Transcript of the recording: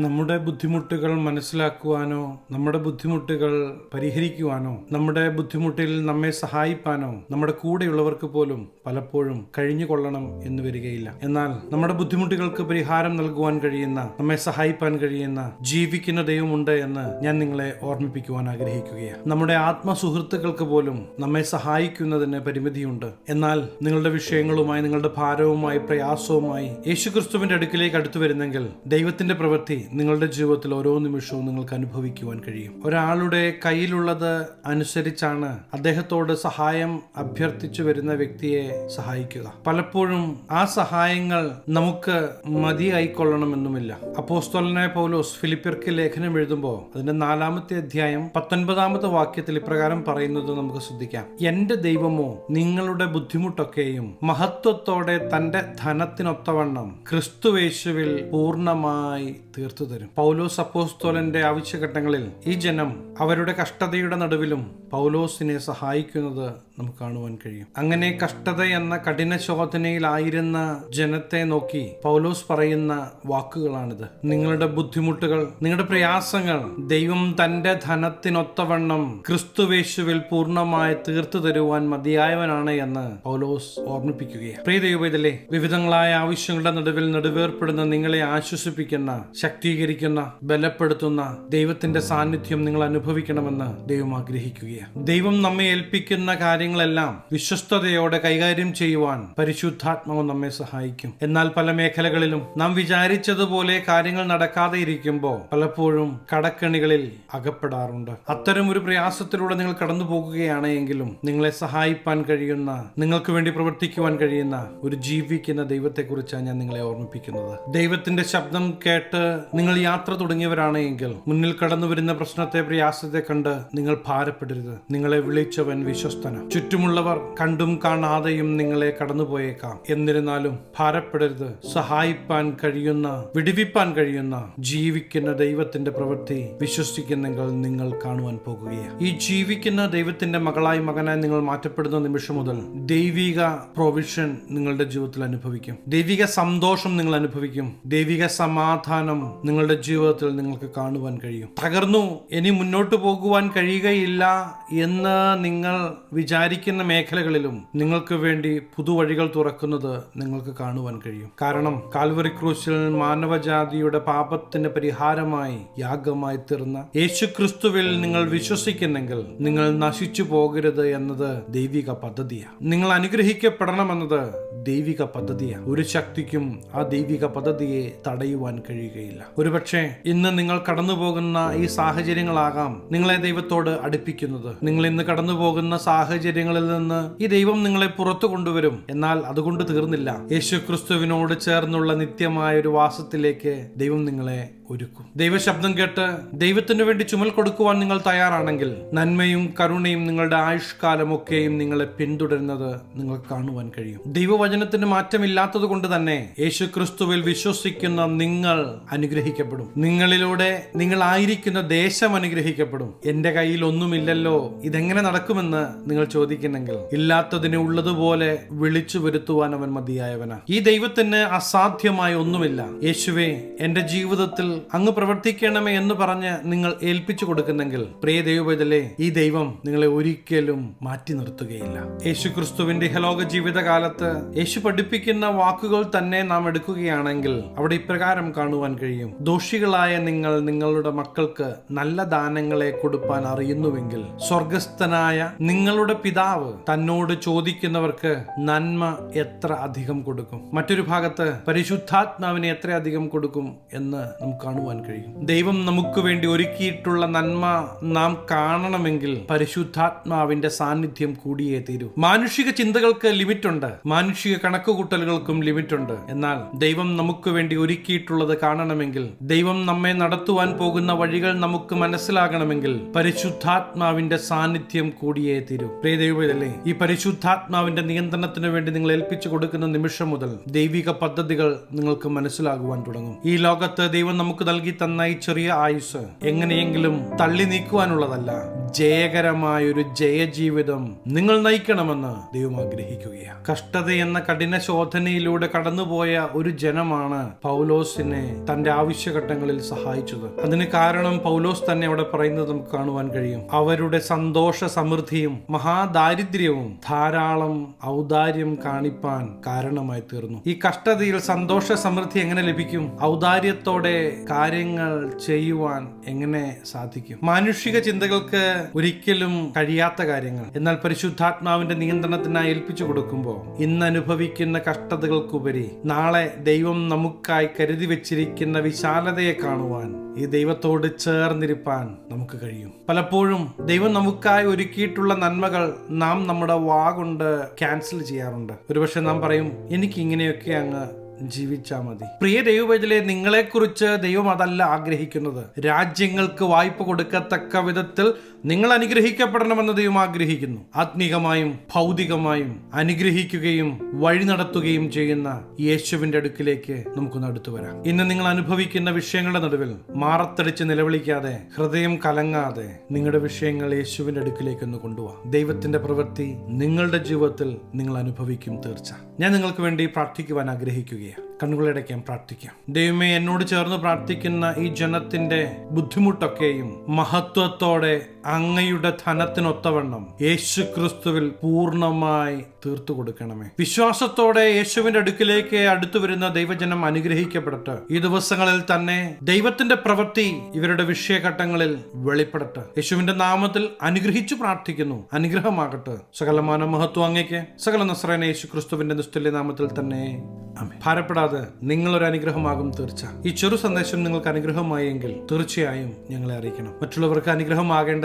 നമ്മുടെ ബുദ്ധിമുട്ടുകൾ മനസ്സിലാക്കുവാനോ നമ്മുടെ ബുദ്ധിമുട്ടുകൾ പരിഹരിക്കുവാനോ നമ്മുടെ ബുദ്ധിമുട്ടിൽ നമ്മെ സഹായിപ്പാനോ നമ്മുടെ കൂടെയുള്ളവർക്ക് പോലും പലപ്പോഴും കഴിഞ്ഞു കൊള്ളണം എന്ന് വരികയില്ല. എന്നാൽ നമ്മുടെ ബുദ്ധിമുട്ടുകൾക്ക് പരിഹാരം നൽകുവാൻ കഴിയുന്ന നമ്മെ സഹായിപ്പാൻ കഴിയുന്ന ജീവിക്കുന്ന ദൈവമുണ്ട് എന്ന് ഞാൻ നിങ്ങളെ ഓർമ്മിപ്പിക്കുവാൻ ആഗ്രഹിക്കുകയാണ്. നമ്മുടെ ആത്മസുഹൃത്തുക്കൾക്ക് പോലും നമ്മെ സഹായിക്കുന്നതിന് പരിമിതിയുണ്ട്. എന്നാൽ നിങ്ങളുടെ വിഷയങ്ങളുമായി നിങ്ങളുടെ ഭാരവുമായി പ്രയാസവുമായി യേശുക്രിസ്തുവിന്റെ അടുക്കിലേക്ക് അടുത്തു വരുന്നെങ്കിൽ ദൈവത്തിന്റെ പ്രവൃത്തി നിങ്ങളുടെ ജീവിതത്തിൽ ഓരോ നിമിഷവും നിങ്ങൾക്ക് അനുഭവിക്കുവാൻ കഴിയും. ഒരാളുടെ കയ്യിലുള്ളത് അനുസരിച്ചാണ് അദ്ദേഹത്തോട് സഹായം അഭ്യർത്ഥിച്ചു വരുന്ന വ്യക്തിയെ സഹായിക്കുക. പലപ്പോഴും ആ സഹായങ്ങൾ നമുക്ക് മതിയായിക്കൊള്ളണമെന്നുമില്ല. അപ്പോസ്തോലനായ പൗലോസ് ഫിലിപ്പിയർക്ക് ലേഖനം എഴുതുമ്പോൾ അതിന്റെ നാലാമത്തെ അധ്യായം പത്തൊൻപതാമത്തെ വാക്യത്തിൽ ഇപ്രകാരം പറയുന്നത് നമുക്ക് ശ്രദ്ധിക്കാം. എന്റെ ദൈവമോ നിങ്ങളുടെ ബുദ്ധിമുട്ടൊക്കെയും മഹത്വത്തോടെ തന്റെ ധനത്തിനൊത്തവണ്ണം ക്രിസ്തുവേശുവിൽ പൂർണമായി തീർത്തു തരും. പൗലോസ് അപ്പോസ്തോലന്റെ ആവശ്യഘട്ടങ്ങളിൽ ഈ ജനം അവരുടെ കഷ്ടതയുടെ നടുവിലും പൗലോസിനെ സഹായിക്കുന്നത് നമുക്ക് കാണുവാൻ കഴിയും. അങ്ങനെ കഷ്ടത എന്ന കഠിന ശോധനയിലായിരുന്ന ജനത്തെ നോക്കി പൗലോസ് പറയുന്ന വാക്കുകളാണിത്. നിങ്ങളുടെ ബുദ്ധിമുട്ടുകൾ നിങ്ങളുടെ പ്രയാസങ്ങൾ ദൈവം തന്റെ ധനത്തിനൊത്തവണ്ണം ക്രിസ്തുവേശുവിൽ പൂർണമായി തീർത്തു തരുവാൻ മതിയായവനാണ് എന്ന് പൗലോസ് ഓർമ്മിപ്പിക്കുകയാണ്. പ്രിയ ദൈവത്തിലെ വിവിധങ്ങളായ ആവശ്യങ്ങളുടെ നടുവിൽ നടുവേർപ്പെടുന്ന നിങ്ങളെ ആശ്വസിപ്പിക്കുന്ന ശക്തീകരിക്കുന്ന ബലപ്പെടുത്തുന്ന ദൈവത്തിന്റെ സാന്നിധ്യം നിങ്ങൾ അനുഭവിക്കണമെന്ന് ദൈവം ആഗ്രഹിക്കുകയാണ്. ദൈവം നമ്മെ ഏൽപ്പിക്കുന്ന കാര്യങ്ങളെല്ലാം വിശ്വസ്തയോടെ കൈകാര്യം ചെയ്യുവാൻ പരിശുദ്ധാത്മാവ് നമ്മെ സഹായിക്കും. എന്നാൽ പല മേഖലകളിലും നാം വിചാരിച്ചതുപോലെ കാര്യങ്ങൾ നടക്കാതെ ഇരിക്കുമ്പോൾ പലപ്പോഴും കടക്കണികളിൽ അകപ്പെടാറുണ്ട്. അത്തരം ഒരു പ്രയാസത്തിലൂടെ നിങ്ങൾ കടന്നു പോകുകയാണ് എങ്കിലും നിങ്ങളെ സഹായിപ്പാൻ കഴിയുന്ന നിങ്ങൾക്ക് വേണ്ടി പ്രവർത്തിക്കുവാൻ കഴിയുന്ന ഒരു ജീവിക്കുന്ന ദൈവത്തെക്കുറിച്ചാണ് ഞാൻ നിങ്ങളെ ഓർമ്മിപ്പിക്കുന്നത്. ദൈവത്തിന്റെ ശബ്ദം കേട്ട് നിങ്ങൾ യാത്ര തുടങ്ങിയവരാണെങ്കിൽ മുന്നിൽ കടന്നു വരുന്ന പ്രശ്നത്തെ പ്രയാസത്തെ കണ്ട് നിങ്ങൾ ഭാരപ്പെടരുത്. നിങ്ങളെ വിളിച്ചവൻ വിശ്വസ്തന. ചുറ്റുമുള്ളവർ കണ്ടും കാണാതെയും നിങ്ങളെ കടന്നുപോയേക്കാം. എന്നിരുന്നാലും ഭാരപ്പെടരുത്. സഹായിപ്പാൻ കഴിയുന്ന വിടിവിപ്പാൻ കഴിയുന്ന ജീവിക്കുന്ന ദൈവത്തിന്റെ പ്രവൃത്തി വിശ്വസിക്കുന്നെങ്കിൽ നിങ്ങൾ കാണുവാൻ പോകുകയാണ്. ഈ ജീവിക്കുന്ന ദൈവത്തിന്റെ മകളായി മകനായി നിങ്ങൾ മാറ്റപ്പെടുന്ന നിമിഷം മുതൽ ദൈവിക പ്രൊവിഷൻ നിങ്ങളുടെ ജീവിതത്തിൽ അനുഭവിക്കും. ദൈവിക സന്തോഷം നിങ്ങൾ അനുഭവിക്കും. ദൈവിക സമാധാനം നിങ്ങളുടെ ജീവിതത്തിൽ നിങ്ങൾക്ക് കാണുവാൻ കഴിയും. തകർന്നു ഇനി മുന്നോട്ട് പോകുവാൻ കഴിയുകയില്ല എന്ന് നിങ്ങൾ വിചാരിക്കുന്ന മേഖലകളിലും നിങ്ങൾക്ക് വേണ്ടി പുതുവഴികൾ തുറക്കുന്നത് നിങ്ങൾക്ക് കാണുവാൻ കഴിയും. കാരണം കാൽവറി ക്രൂശിൽ മാനവജാതിയുടെ പാപത്തിന് പരിഹാരമായി യാഗമായി തീർന്ന യേശു ക്രിസ്തുവിൽ നിങ്ങൾ വിശ്വസിക്കുന്നെങ്കിൽ നിങ്ങൾ നശിച്ചു പോകരുത് എന്നത് ദൈവിക പദ്ധതിയാണ് നിങ്ങൾ അനുഗ്രഹിക്കപ്പെടണമെന്നത് ദൈവിക പദ്ധതിയാണ് ഒരു ശക്തിക്കും ആ ദൈവിക പദ്ധതിയെ തടയുവാൻ കഴിയുകയില്ല. ഒരുപക്ഷെ ഇന്ന് നിങ്ങൾ കടന്നു പോകുന്ന ഈ സാഹചര്യങ്ങളാകാം നിങ്ങളെ ദൈവത്തോട് അടുപ്പിക്കുന്നത്. നിങ്ങൾ ഇന്ന് കടന്നു പോകുന്ന സാഹചര്യങ്ങളിൽ നിന്ന് ഈ ദൈവം നിങ്ങളെ പുറത്തു കൊണ്ടുവരും. എന്നാൽ അതുകൊണ്ട് തീർന്നില്ല. യേശു ക്രിസ്തുവിനോട് ചേർന്നുള്ള നിത്യമായ ഒരു വാസത്തിലേക്ക് ദൈവം നിങ്ങളെ ഒരുക്കും. ദൈവശബ്ദം കേട്ട് ദൈവത്തിനു വേണ്ടി ചുമൽ കൊടുക്കുവാൻ നിങ്ങൾ തയ്യാറാണെങ്കിൽ നന്മയും കരുണയും നിങ്ങളുടെ ആയുഷ്കാലമൊക്കെയും നിങ്ങളെ പിന്തുടരുന്നത് നിങ്ങൾ കാണുവാൻ കഴിയും. ദൈവവചനത്തിന് മാറ്റമില്ലാത്തത് കൊണ്ട് തന്നെ യേശു ക്രിസ്തുവിൽ വിശ്വസിക്കുന്ന നിങ്ങൾ അനുഗ്രഹിക്കപ്പെടും. നിങ്ങളിലൂടെ നിങ്ങൾ ആയിരിക്കുന്ന ദേശം അനുഗ്രഹിക്കപ്പെടും. എന്റെ കയ്യിൽ ഒന്നുമില്ലല്ലോ ഇതെങ്ങനെ നടക്കുമെന്ന് നിങ്ങൾ ചോദിക്കുന്നെങ്കിൽ ഇല്ലാത്തതിനെ ഉള്ളതുപോലെ വിളിച്ചു വരുത്തുവാൻ അവൻ മതിയായവനാണ് ഈ ദൈവത്തിന് അസാധ്യമായ ഒന്നുമില്ല. യേശുവെ എന്റെ ജീവിതത്തിൽ അങ്ങ് പ്രവർത്തിക്കണമേ എന്ന് പറഞ്ഞ് നിങ്ങൾ ഏൽപ്പിച്ചു കൊടുക്കുന്നെങ്കിൽ പ്രിയ ദൈവബദലേ ഈ ദൈവം നിങ്ങളെ ഒരിക്കലും മാറ്റി നിർത്തുകയില്ല. യേശു ക്രിസ്തുവിന്റെ ഹലോക ജീവിതകാലത്ത് യേശു പഠിപ്പിക്കുന്ന വാക്കുകൾ തന്നെ നാം എടുക്കുകയാണെങ്കിൽ അവിടെ ഇപ്രകാരം കാണുവാൻ കഴിയും. ദോഷികളായ നിങ്ങൾ നിങ്ങളുടെ മക്കൾക്ക് നല്ല ദാനങ്ങളെ കൊടുപ്പാൻ അറിയുന്നുവെങ്കിൽ സ്വർഗസ്ഥനായ നിങ്ങളുടെ പിതാവ് തന്നോട് ചോദിക്കുന്നവർക്ക് നന്മ എത്ര അധികം കൊടുക്കും? മറ്റൊരു ഭാഗത്ത് പരിശുദ്ധാത്മാവിനെ എത്ര അധികം കൊടുക്കും എന്ന് നമുക്ക് കാണുവാൻ കഴിയും. ദൈവം നമുക്ക് വേണ്ടി ഒരുക്കിയിട്ടുള്ള നന്മ നാം കാണണമെങ്കിൽ പരിശുദ്ധാത്മാവിന്റെ സാന്നിധ്യം കൂടിയേ തീരൂ. മാനുഷിക ചിന്തകൾക്ക് ലിമിറ്റ് ഉണ്ട് മാനുഷിക കണക്കുകൂട്ടലുകൾക്കും ലിമിറ്റ് ഉണ്ട് എന്നാൽ ദൈവം നമുക്ക് വേണ്ടി ഒരുക്കിയിട്ടുള്ളത് കാണണമെങ്കിൽ ദൈവം നമ്മെ നടത്തുവാൻ പോകുന്ന വഴികൾ നമുക്ക് മനസ്സിലാകണമെങ്കിൽ പരിശുദ്ധാത്മാവിന്റെ സാന്നിധ്യം കൂടിയേ തീരൂ. പ്രിയ ദൈവമല്ലേ ഈ പരിശുദ്ധാത്മാവിന്റെ നിയന്ത്രണത്തിന് വേണ്ടി നിങ്ങൾ ഏൽപ്പിച്ചു കൊടുക്കുന്ന നിമിഷം മുതൽ ദൈവിക പദ്ധതികൾ നിങ്ങൾക്ക് മനസ്സിലാകുവാൻ തുടങ്ങും. ഈ ലോകത്ത് ദൈവം നമുക്ക് നമുക്ക് നൽകി തന്ന ഈ ചെറിയ ആയുസ് എങ്ങനെയെങ്കിലും തള്ളി നീക്കുവാനുള്ളതല്ല. ജയകരമായ ഒരു ജയജീവിതം നിങ്ങൾ നയിക്കണമെന്ന് ദൈവം ആഗ്രഹിക്കുകയാണ്. കഷ്ടത എന്ന കഠിന ശോധനയിലൂടെ കടന്നുപോയ ഒരു ജനമാണ് പൗലോസിനെ തന്റെ ആവശ്യഘട്ടങ്ങളിൽ സഹായിച്ചത്. അതിന് കാരണം പൗലോസ് തന്നെ അവിടെ പറയുന്നത് നമുക്ക് കാണുവാൻ കഴിയും. അവരുടെ സന്തോഷ സമൃദ്ധിയും മഹാദാരിദ്ര്യവും ധാരാളം ഔദാര്യം കാണിപ്പാൻ കാരണമായി തീർന്നു. ഈ കഷ്ടതയിൽ സന്തോഷ സമൃദ്ധി എങ്ങനെ ലഭിക്കും? ഔദാര്യത്തോടെ കാര്യങ്ങൾ ചെയ്യുവാൻ എങ്ങനെ സാധിക്കും? മാനുഷിക ചിന്തകൾക്ക് ഒരിക്കലും കഴിയാത്ത കാര്യങ്ങൾ. എന്നാൽ പരിശുദ്ധാത്മാവിന്റെ നിയന്ത്രണത്തിനായി ഏൽപ്പിച്ചു കൊടുക്കുമ്പോൾ ഇന്ന് അനുഭവിക്കുന്ന കഷ്ടതകൾക്കുപരി നാളെ ദൈവം നമുക്കായി കരുതി വെച്ചിരിക്കുന്ന വിശാലതയെ കാണുവാൻ ഈ ദൈവത്തോട് ചേർന്നിരിപ്പാൻ നമുക്ക് കഴിയും. പലപ്പോഴും ദൈവം നമുക്കായി ഒരുക്കിയിട്ടുള്ള നന്മകൾ നാം നമ്മുടെ വാ കൊണ്ട് ക്യാൻസൽ ചെയ്യാറുണ്ട്. ഒരുപക്ഷെ നാം പറയും എനിക്ക് ഇങ്ങനെയൊക്കെ അങ്ങ് ജീവിച്ചാ മതി. പ്രിയ ദൈവവേദിലെ നിങ്ങളെക്കുറിച്ച് ദൈവം അതല്ല ആഗ്രഹിക്കുന്നത്. രാജ്യങ്ങൾക്ക് വായ്പ കൊടുക്കത്തക്ക വിധത്തിൽ നിങ്ങൾ അനുഗ്രഹിക്കപ്പെടണമെന്ന് ദൈവം ആഗ്രഹിക്കുന്നു. ആത്മീകമായും ഭൗതികമായും അനുഗ്രഹിക്കുകയും വഴി നടത്തുകയും ചെയ്യുന്ന യേശുവിന്റെ അടുക്കിലേക്ക് നമുക്ക് അടുത്തു വരാം. ഇന്ന് നിങ്ങൾ അനുഭവിക്കുന്ന വിഷയങ്ങളുടെ നടുവിൽ മാറത്തടിച്ച് നിലവിളിക്കാതെ ഹൃദയം കലങ്ങാതെ നിങ്ങളുടെ വിഷയങ്ങൾ യേശുവിന്റെ അടുക്കിലേക്ക് ഒന്ന് കൊണ്ടുപോവാം ദൈവത്തിന്റെ പ്രവൃത്തി നിങ്ങളുടെ ജീവിതത്തിൽ നിങ്ങൾ അനുഭവിക്കും തീർച്ച. ഞാൻ നിങ്ങൾക്ക് വേണ്ടി പ്രാർത്ഥിക്കുവാൻ ആഗ്രഹിക്കുകയാണ്. കണ്ണുകളടയ്ക്കാൻ പ്രാർത്ഥിക്കാം. ദൈവമേ എന്നോട് ചേർന്ന് പ്രാർത്ഥിക്കുന്ന ഈ ജനത്തിന്റെ ബുദ്ധിമുട്ടൊക്കെയും മഹത്വത്തോടെ അങ്ങയുടെ ധനത്തിനൊത്തവണ്ണം യേശു ക്രിസ്തുവിൽ പൂർണമായി തീർത്തു കൊടുക്കണമേ. വിശ്വാസത്തോടെ യേശുവിന്റെ അടുക്കിലേക്ക് അടുത്തു വരുന്ന ദൈവജനം അനുഗ്രഹിക്കപ്പെടട്ടെ. ഈ ദിവസങ്ങളിൽ തന്നെ ദൈവത്തിന്റെ പ്രവൃത്തി ഇവരുടെ വിഷയഘട്ടങ്ങളിൽ വെളിപ്പെടട്ടെ. യേശുവിന്റെ നാമത്തിൽ അനുഗ്രഹിച്ചു പ്രാർത്ഥിക്കുന്നു. അനുഗ്രഹമാകട്ടെ. സകലമാന മഹത്വം അങ്ങേക്ക്. സകല നസ്രേന യേശു ക്രിസ്തുവിന്റെ നിസ്തുല്യ നാമത്തിൽ തന്നെ. ഭാരപ്പെടാതെ നിങ്ങളൊരു അനുഗ്രഹമാകും തീർച്ച. ഈ ചെറു സന്ദേശം നിങ്ങൾക്ക് അനുഗ്രഹമായെങ്കിൽ തീർച്ചയായും ഞങ്ങളെ അറിയിക്കണം. മറ്റുള്ളവർക്ക്